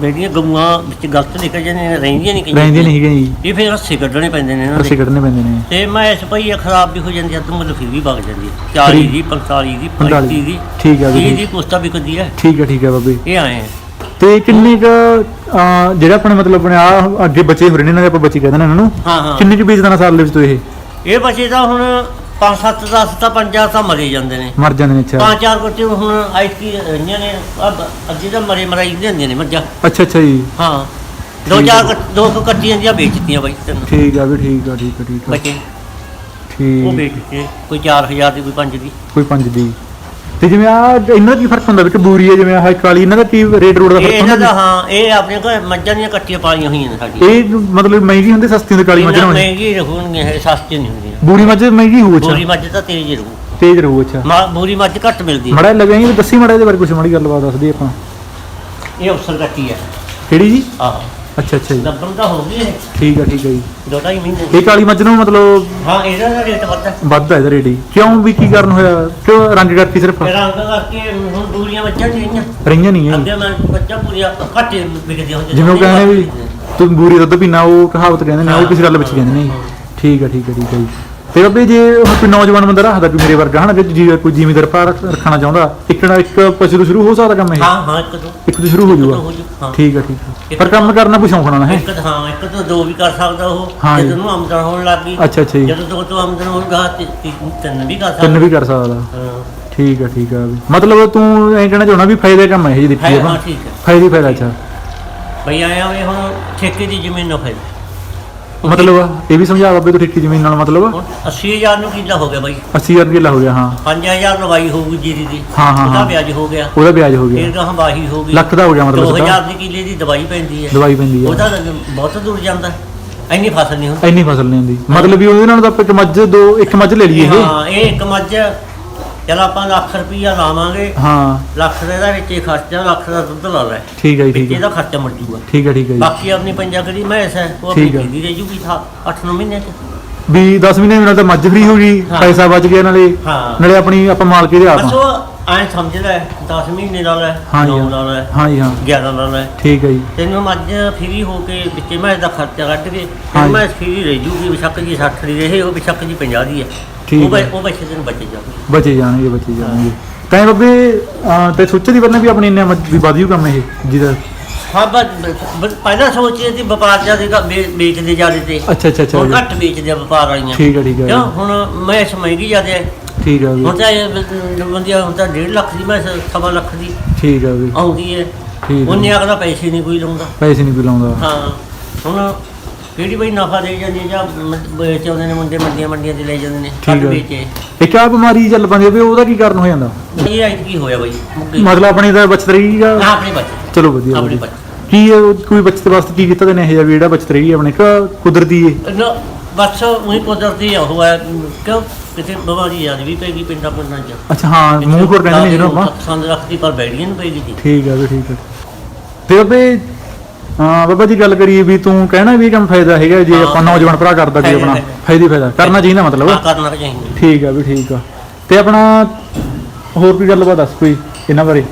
ਜਿਹੜੀਆਂ ਗਊਆਂ ਵਿੱਚ ਗਲਤ ਨਿਕਲ ਜਾਂਦੀਆਂ ਨੇ ਰਹਿੰਦੀਆਂ ਨਹੀਂ ਰਹਿੰਦੇ। ਨਹੀਂ ਹੈਗੇ ਜੀ। ਇਹ ਫਿਰ ਰੱਸੇ ਕੱਢਣੇ ਪੈਂਦੇ ਨੇ ਇਹਨਾਂ ਦੇ। ਕੱਢਣੇ ਪੈਂਦੇ ਨੇ। ਤੇ ਮੈਸ ਭਈ ਇਹ ਖਰਾਬ ਵੀ ਹੋ ਜਾਂਦੀ ਆ ਤਾਂ ਮੁੱਲ ਫਿਰ ਵੀ ਵਗ ਜਾਂਦੀ ਹੈ 40 ਦੀ 45 ਦੀ 45 35 ਦੀ। ਠੀਕ ਹੈ ਵੀਰੇ। 30 ਦੀ ਪੁਸਤਾ ਵਿਕਦੀ ਹੈ ਠੀਕ ਹੈ ਠੀਕ ਹੈ ਬਾਬੇ। ਇਹ ਆਏ ਆ। ਤੇ ਕਿੰਨੀ ਕੁ ਜਿਹੜੇ ਆਪਣੇ ਮਤਲਬ ਆਪਣੇ ਆ ਅੱਗੇ ਬੱਚੇ ਹੋ ਰਹੇ ਨੇ ਇਹਨਾਂ ਦੇ ਆਪਾਂ ਬੱਚੇ ਕਹਿੰਦੇ ਨੇ ਇਹਨਾਂ ਨੂੰ। ਹਾਂ ਹਾਂ। ਕਿੰਨੀ ਕੁ ਵੇਚਦਾ ਨਾ ਸਾਲ ਦੇ ਵਿੱਚ ਤੂੰ ਇਹ? ਇਹ ਬੱਚੇ ਤਾਂ ਹੁਣ 5 7 10 ਤਾਂ ਪੰਜਾਂ ਤਾਂ ਮਰੇ ਜਾਂਦੇ ਨੇ। ਮਰ ਜਾਂਦੇ ਨੇ ਅੱਛਾ। ਪੰਜ ਚਾਰ ਬੱਚੇ ਹੁਣ ਆਈਟੀ ਰਹੀਆਂ ਨੇ ਅੱਧ ਅੱਧੀ ਤਾਂ ਮਰੇ ਮਰਾਈ ਦਿੰਦੀਆਂ ਨੇ ਮੱਝਾਂ। ਅੱਛਾ ਅੱਛਾ ਜੀ। ਹਾਂ। ਦੋ ਠੀਕ ਚਾਰ ਹੈ। ਕੱਟ- ਦੋ ਕੁ ਕੱਟੀਆਂ ਦੀਆਂ ਵੇਚਤੀਆਂ ਬਾਈ ਤੈਨੂੰ। ਠੀਕ ਆ ਵੀ ਠੀਕ ਆ ਠੀਕ ਆ ਠੀਕ ਆ। ਬੱਚੇ। ਉਹ ਠੀਕ ਵੇਚ ਕੇ ਕੋਈ 4000 ਦੀ ਕੋਈ 5 ਦੀ। ਕੋਈ ਪੰਜ ਦੀ। ਤੇ ਜਿਵੇਂ ਆ ਇਹਨਾਂ ਦਾ ਕੀ ਫ਼ਰਕ ਹੁੰਦਾ ਵੀ ਕਿ ਬੂਰੀ ਹੈ ਜਿਵੇਂ ਆਹ ਕਾਲੀ ਇਹਨਾਂ ਦਾ ਕੀ ਰੇਟ ਰੋਡ ਦਾ ਇਹ ਫ਼ਰਕ ਇਹਨਾਂ ਹੁੰਦਾ ਦਾ ਹਾਂ ਇਹ ਆਪਣੇ ਕੋਲ ਮੱਝਾਂ ਦੀਆਂ ਕੱਟੀਆਂ ਪਾਲੀਆਂ ਹੋਈਆਂ ਨੇ ਸਾਡੀ ਇਹ ਮਤਲਬ ਮਹਿੰਗੀ ਹੁੰਦੀ ਸਸਤੀ ਹੁੰਦੀ ਕਾਲੀ ਮੱਝ ਇਹਨਾਂ ਨਾਲੋਂ ਮਹਿੰਗੀ ਰਹੂਣਗੀਆਂ ਇਹ ਸਸਤੀ ਨਹੀਂ ਹੁੰਦੀਆਂ। ਬੂਰੀ ਮੱਝ ਮਹਿੰਗੀ ਹੋਊ ਅੱਛਾ। ਬੂਰੀ ਮੱਝ ਤਾਂ ਤੇਜ਼ ਹੀ ਰਹੂ। ਤੇਜ਼ ਰਹੂ ਅੱਛਾ। ਮਾ- ਬੂਰੀ ਮੱਝ ਘੱਟ ਮਿਲਦੀ ਹੈ। ਮੜਾ ਲੱਗਿਆ ਜੀ ਦੱਸੀ ਮੜਾ ਇਹਦੇ ਬਾਰੇ ਕੁਝ ਮਾੜੀ ਗੱਲਬਾਤ ਦੱਸਦੀ ਆਪਾਂ। ਇਹ ਅਫਸਰ ਕੱਟੀ ਹੈ। ਕਿਹੜੀ ਜੀ? ਆਹ। ਅੱਛਾ ਅੱਛਾ ਜੀ। ਲੱਭਣ ਤਾਂ ਹੋ ਗਈ ਇਹ। ਠੀਕ ਆ ਠੀਕ ਆ ਜੀ। ਦੋ ਢਾਈ ਮਹੀਨੇ। ਇਹ ਕਾਲੀ ਮੱਝ ਨੂੰ ਮਤਲਬ ਹਾਂ ਇਹਦਾ ਤਾਂ ਰੇਟ ਵੱਧਦਾ ਵੱਧਦਾ ਇਹਦਾ ਰੇਟ ਹੀ ਕਿਉਂ ਵੀ ਕੀ ਕਾਰਨ ਹੋਇਆ? ਕਿਉਂ ਰੰਗ ਕਰਕੇ ਸਿਰਫ? ਰੰਗ ਕਰਕੇ ਹੁਣ ਬੂਰੀਆਂ ਮੱਝਾਂ ਨਹੀਂ ਰਹੀਆਂ ਨਹੀਂ ਹੈ ਅੱਗੇ ਮੈਂ ਮੱਝਾਂ ਪੂਰੀਆਂ ਘੱਟ ਵਿਕਦੀਆਂ ਹੁੰਦੀਆਂ ਜਿਵੇਂ ਉਹ ਕਹਿੰਦੇ ਵੀ ਤੂੰ ਬੂਰੀ ਦੁੱਧ ਪੀਣਾ ਉਹ ਕਹਾਵਤ ਕਹਿੰਦੇ ਨੇ ਉਹ ਕਿਸੇ ਗੱਲ ਵਿੱਚ ਕਹਿੰਦੇ ਨੇ। ਜੀ। ਠੀਕ ਆ ਠੀਕ ਆ ਠੀਕ ਆ ਜੀ। ਤੇ ਬੱਬੇ ਜੇ ਹੁਣ ਕੋਈ ਨੌਜਵਾਨ ਬੰਦਾ ਰੱਖਦਾ ਕੋਈ ਮੇਰੇ ਵਰਗਾ ਹਨਾ ਜੇ ਜੀ ਕੋਈ ਜ਼ਿਮੀਦਾਰ ਭਾ ਰੱਖ- ਰੱਖਣਾ ਚਾਹੁੰਦਾ ਇੱਕ ਨਾ ਇੱਕ ਪਸ਼ੂ ਤੋਂ ਸ਼ੁਰੂ ਹੋ ਸਕਦਾ ਕੰਮ ਇਹ? ਹਾਂ ਹਾਂ ਇੱਕ ਤੋਂ। ਇੱਕ ਤੋਂ ਸ਼ੁਰੂ ਹੋ ਜਾਊਗਾ ਹੋ ਜੂ ਹਾਂ। ਠੀਕ ਠੀਕ ਆ। ਪਰ ਕੰਮ ਕਰਨਾ ਕੋਈ ਸ਼ੌਂਕ ਨਾਲ ਹੈ? ਇੱਕ ਤਾਂ ਹਾਂ ਇੱਕ ਤੋਂ ਦੋ ਵੀ ਕਰ ਸਕਦਾ ਉਹ ਹਾਂ ਜੀ। ਜਦੋਂ ਨੂੰ ਆਮਦਨ ਹੋਣ ਲੱਗ ਗਈ। ਅੱਛਾ ਅੱਛਾ ਜੀ। ਜਦੋਂ ਦੋ ਤੋਂ ਆਮਦਨ ਹੋਊਗਾ ਤੇ ਤੀ- ਤਿੰਨ ਵੀ ਕਰ ਤਿੰਨ ਸਕਦਾ। ਵੀ ਕਰ ਸਕਦਾ। ਹਾਂ। ਠੀਕ ਆ ਠੀਕ ਆ। ਵੀ ਮਤਲਬ ਤੂੰ ਐਂ ਕਹਿਣਾ ਚਾਹੁੰਦਾ ਵੀ ਫਾਇਦੇ ਕੰਮ ਹੈ ਜੀ ਦਿੱਤੀ ਹੈ ਆਪਾਂ। ਹਾਂ ਠੀਕ ਹੈ ਫਾਇਦੇ ਹੀ ਫਾਇਦਾ ਅੱਛਾ। ਬਈ ਆਇਆ ਵੀ ਹੁਣ ਠੇਕੇ ਦੀ ਜ਼ਮੀਨ ਨਾ ਫਾਇਦਾ। ਮਤਲਬ ਇਹ ਵੀ ਸਮਝਾ ਬਾਬੇ ਤੂੰ ਠੇਕੀ ਜ਼ਮੀਨ ਨਾਲ ਮਤਲਬ। ਹੁਣ 80000 ਨੂੰ ਕਿੱਲਾ ਹੋ ਗਿਆ ਬਾਈ? 80000 ਰੁਪਏ ਹੋ ਗਿਆ ਹਾਂ। 5000 ਲਵਾਈ ਹੋਊਗੀ ਜੀਰੀ ਦੀ। ਹਾਂ, ਹਾਂ, ਉਹਦਾ ਹਾਂ। ਵਿਆਜ ਹੋ ਗਿਆ। ਉਹਦਾ ਵਿਆਜ ਹੋ ਫਿਰ ਗਿਆ ਗਾਹਾਂ ਵਾਹੀ ਹੋ ਗਈ। ਲੱਖ ਦਾ ਹੋ ਗਿਆ ਮਤਲਬ ਸਿੱਧਾ। 2000 ਦੀ ਕਿੱਲੇ ਦੀ ਦਵਾਈ ਪੈਂਦੀ ਹੈ। ਦਵਾਈ ਪੈਂਦੀ ਹੈ। ਉਹਦਾ ਬਹੁਤ ਦੂਰ ਜਾਂਦਾ। ਐਨੀ ਫਸਲ ਨਹੀਂ ਹੁੰਦੀ। ਇੰਨੀ ਫਸਲ ਨਹੀਂ ਹੁੰਦੀ। ਮਤਲਬ ਵੀ ਉਹਦੇ ਨਾਲ ਤਾਂ ਆਪਾਂ ਇੱਕ ਮੱਝ ਦੋ ਇੱਕ ਮੱਝ ਲੈ ਲਈਏ ਇਹ। ਹਾਂ ਇਹ ਇੱਕ ਮੱਝ ਚਲ ਆਪਾਂ ਲੱਖ ਰੁਪਈਆ ਲਾਵਾਂਗੇ। ਹਾਂ। ਲੱਖ ਦੇ ਦਾ ਵਿੱਚ ਹੀ ਖਰਚਾ ਲੱਖ ਦਾ ਦੁੱਧ ਲਾ ਲੈ। ਠੀਕ ਹੈ ਜੀ ਠੀਕ ਹੈ। ਇਹਦਾ ਖਰਚਾ ਮਰ ਜੂਗਾ। ਠੀਕ ਹੈ ਠੀਕ ਹੈ ਜੀ। ਬਾਕੀ ਆਪਣੀ ਪੰਜਾ ਕਰੀ ਮੈਸ ਹੈ ਉਹ ਆਪਣੀ ਠੀਕ ਹੈ। ਖੀਦੀ ਰਹਿ ਜੂਗੀ ਥਾ 8-9 ਮਹੀਨੇ ਚ। ਵੀ 10 ਮਹੀਨੇ ਨਾਲ ਤਾਂ ਮੱਝ ਫਰੀ ਹੋ ਗਈ ਹਾਂ। ਪੈਸਾ ਬਚ ਗਿਆ ਨਾਲੇ। ਹਾਂ। ਨਾਲੇ ਆਪਣੀ ਆਪਾਂ ਮਾਲਕੀ ਦੇ ਬਸ ਆਪ। ਉਹ ਐਂ ਸਮਝ ਲੈ 10 ਮਹੀਨੇ ਦਾ ਲੈ ਹਾਂ ਜੀ, 9 ਹਾਂ। ਦਾ ਲੈ ਹਾਂ ਜੀ ਹਾਂ। 11 ਦਾ ਲੈ। ਠੀਕ ਹੈ ਜੀ। ਤੈਨੂੰ ਮੱਝ ਫਰੀ ਹੋ ਕੇ ਵਿੱਚੇ ਮੈਸ ਦਾ ਖਰਚਾ ਕੱਢ ਕੇ ਹਾਂ ਫਿਰ ਜੀ। ਮੈਸ ਫਰੀ ਰਹਿ ਜੂਗੀ ਵਿਸ਼ੱਕ ਜੀ 60 ਦੀ ਰਹੇ ਉਹ ਵਿਸ਼ੱਕ ਜੀ 50 ਦੀ ਹੈ। ਠੀਕ ਉਹ। ਉਹ ਬੱਚੇ ਤੈਨੂੰ ਬਚੇ ਜਾਊਗੀ ਬਚੇ ਜਾਣਗੇ ਬਚੇ ਜਾਣਗੇ। ਤਾਂ ਬੱਬੇ ਅਹ, ਤੇ ਸੋਚੇ ਦੀ ਪਹਿਲਾਂ ਵੀ ਆਪਣੀ ਇੰਨਾ ਵੀ ਵਧੀਆ ਕੰਮ ਇਹ ਜਿਹਦਾ? ਹਾਂ ਬਸ ਬਸ ਪਹਿਲਾਂ ਸੋਚੀ ਸੀ ਵਪਾਰ ਜ਼ਿਆਦਾ ਵੇਚਦੇ ਜਾਂਦੇ ਤੇ ਅੱਛਾ ਅੱਛਾ ਅੱਛਾ। ਹੁਣ ਜੀ। ਘੱਟ ਵੇਚਦੇ ਆ ਵਪਾਰ ਵਾਲੀਆਂ। ਠੀਕ ਹੈ ਠੀਕ ਹੈ। ਕਿਉਂ? ਜੀ। ਹੁਣ ਮੈਸ ਮਹਿੰਗੀ ਜ਼ਿਆਦਾ ਠੀਕ ਹੈ ਵੀ ਹੁਣ ਤਾਂ ਇਹ ਬੰਦੀਆਂ ਹੁਣ ਤਾਂ 1.5 ਲੱਖ ਦੀ ਮੈਸ ਸਵਾ ਲੱਖ ਦੀ। ਠੀਕ ਹੈ ਵੀ ਆਉਂਦੀ ਹੈ। ਠੀਕ ਉਹਨੇ ਅਗਲਾ ਪੈਸੇ ਨਹੀਂ ਕੋਈ ਲਾਉਂਦਾ। ਪੈਸੇ ਨਹੀਂ ਕੋਈ ਲਾਉਂਦਾ। ਹਾਂ। ਹੁਣ ਕਿਹੜੀ ਬਈ ਨਫਾ ਦੇ ਜਾਂਦੀ ਹੈ ਜਾਂ ਮ- ਵੇਚ ਆਉਂਦੇ ਨੇ ਮੁੰਡੇ ਮੰਡੀਆਂ ਮੰਡੀਆਂ ਤੇ ਲੈ ਜਾਂਦੇ ਨੇ ਠੀਕ ਘੱਟ ਹੈ। ਵੇਚੇ ਇੱਕ ਆ ਬਿਮਾਰੀ ਚੱਲ ਪੈਂਦੀ ਆ ਵੀ ਉਹਦਾ ਕੀ ਕਾਰਨ ਹੋ ਜਾਂਦਾ? ਇਹ ਐਤ ਕੀ ਹੋਇਆ ਬਈ? ਮੁੱਕੀ ਮਤਲਬ ਆਪਣੀ ਤਾਂ ਬਚਤ ਰਹੀਗਾ ਹਾਂ ਆਪਣੇ ਬੱਚੇ ਚਲੋ ਵਧੀਆ ਆਪਣੇ ਵਧੀਆ। ਬੱਚੇ ਕੀ ਇਹ ਉਹ ਕੋਈ ਬਚਤ ਵਾਸਤੇ ਕੀ ਕੀਤਾ ਤੇ ਨੇ ਇਹ ਜਿਹਾ ਵੀ ਜਿਹੜਾ ਬਚਤ ਰਹੀ ਆਪਣੇ? ਕਾ ਕੁਦਰਤੀ ਹੈ ਨਾ ਬਸ ਉਹੀ ਕੁਦਰਤੀ ਉਹ ਹੈ ਕਿਉਂ? ਕਿਤੇ ਬਿਮਾਰੀ ਯਾਦ ਵੀ ਪੈਗੀ ਪਿੰਡਾਂ ਪਿੰਡਾਂ ਚ। ਅੱਛਾ ਹਾਂ ਮੂੰਹ ਕੋਲ ਕਹਿੰਦੇ ਨੇ ਜਿਹਨੂੰ ਆਪਾਂ। ਸੰਦ ਰੱਖਦੀ ਪਰ ਬੈੜੀਆਂ ਨੂੰ ਪੈਗੀ ਠੀਕ ਹੈ ਵੀ ਠੀਕ ਹੈ ਤੇ ਬੱਬੇ ਹਾਂ ਬਾਬਾ ਜੀ ਗੱਲ ਕਰੀਏ ਵੀ ਤੂੰ ਕਹਿਣਾ ਵੀ ਕੰਮ ਫਾਇਦਾ ਹੈਗਾ ਜੇ। ਆਪਾਂ ਨੌਜਵਾਨ ਭਰਾ ਕਰਦਾ ਵੀ ਫਾਇਦਾ, ਆਪਣਾ ਫਾਇਦਾ। ਫਾਇਦਾ। ਕਰਨਾ ਚਾਹੀਦਾ ਮਤਲਬ। ਹਾਂ ਕਰਨਾ ਚਾਹੀਦਾ। ਠੀਕ ਆ ਵੀ ਠੀਕ ਆ। ਤੇ ਆਪਣਾ ਹੋਰ ਕੋਈ ਗੱਲਬਾਤ ਦੱਸ ਕੋਈ ਇਹਨਾਂ ਬਾਰੇ?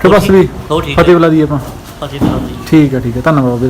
ਕਿ ਬਸ ਵੀ ਫਤਿਹ ਬੁਲਾ ਦੀ ਆਪਾਂ। ਫਤਿਹ ਬੁਲਾ ਦੀ ਠੀਕ ਆ ਠੀਕ ਆ। ਧੰਨਵਾਦ ਬਾਬੇ